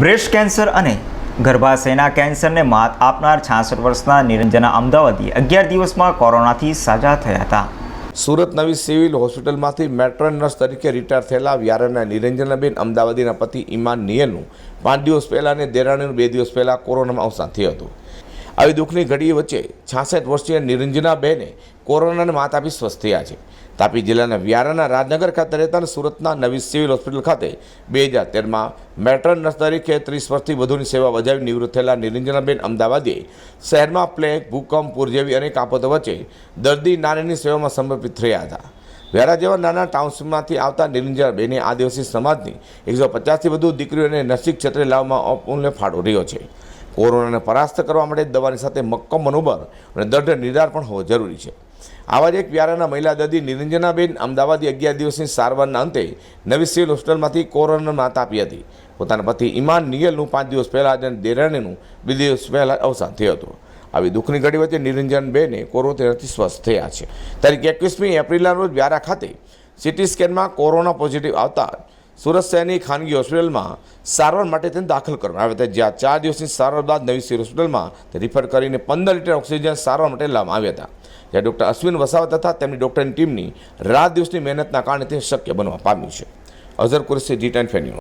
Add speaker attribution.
Speaker 1: Breast cancer અને ગર્ભાશયના કેન્સરને માત આપનાર છાસઠ વર્ષના નિરંજના અમદાવાદી અગિયાર દિવસમાં કોરોનાથી સાજા થયા હતા.
Speaker 2: સુરત નવી સિવિલ હોસ્પિટલમાંથી મેટ્રન નર્સ તરીકે રિટાયર થયેલા વ્યારાના નિરંજનાબેન અમદાવાદીના પતિ ઇમાન નિયલનું પાંચ દિવસ પહેલાં અને દેરાણીનું બે દિવસ પહેલાં કોરોનામાં અવસાન થયું હતું. આવી દુઃખની ઘડી વચ્ચે છાસઠ વર્ષીય નિરંજનાબેને કોરોનાને માત આપી સ્વસ્થ થયા છે. તાપી જિલ્લાના વ્યારાના રાજનગર ખાતે રહેતા અને સુરતના નવી સિવિલ હોસ્પિટલ ખાતે બે હજાર તેરમાં મેટ્રન નર્સ તરીકે ત્રીસ વર્ષથી વધુની સેવા બજાવી નિવૃત્ત થયેલા નિરંજનાબેન અમદાવાદે શહેરમાં પ્લેગ, ભૂકંપ પૂર જેવી અનેક આફતો વચ્ચે દર્દી નાનીની સેવામાં સમર્પિત થયા હતા. વ્યારા જેવા નાના ટાઉનશીપમાંથી આવતા નિરંજનાબેને આદિવાસી સમાજની એકસો પચાસથી વધુ દીકરીઓને નસીક ક્ષેત્રે લાવવામાં અપૂર્ણ ફાળો રહ્યો છે. કોરોનાને પરાસ્ત કરવા માટે દવાની સાથે મક્કમ મનોબળ અને દઢ નિર્ધાર પણ હોવો જરૂરી છે. આવા જ એક વ્યારાના મહિલા દર્દી નિરંજનાબેન અમદાવાદી અગિયાર દિવસની સારવારના અંતે નવી સિવિલ હોસ્પિટલમાંથી કોરોનાને માત આપી હતી. પોતાના પતિ ઇમાન નિયલનું પાંચ દિવસ પહેલાં અને દેરાણીનું બે દિવસ પહેલાં અવસાન થયું હતું. આવી દુઃખની ઘડી વચ્ચે નિરંજનબેને કોરોનાથી સ્વસ્થ થયા છે. તારીખ એકવીસમી એપ્રિલના રોજ વ્યારા ખાતે સિટી સ્કેનમાં કોરોના પોઝિટિવ આવતા સુરત શહેરની ખાનગી હોસ્પિટલમાં સારવાર માટે તેને દાખલ કરવામાં આવ્યા હતા, જ્યાં ચાર દિવસની સારવાર બાદ નવી સિવિલ હોસ્પિટલમાં રિફર કરીને પંદર લીટર ઓક્સિજન સારવાર માટે લાવવામાં આવ્યા હતા. જ્યાં ડૉક્ટર અશ્વિન વસાવા તથા તેમની ડૉક્ટરની ટીમની રાત દિવસની મહેનતના કારણે તે શક્ય બનવા પામ્યું છે. અઝર કુરેશી જી ટેન ફેન્યુ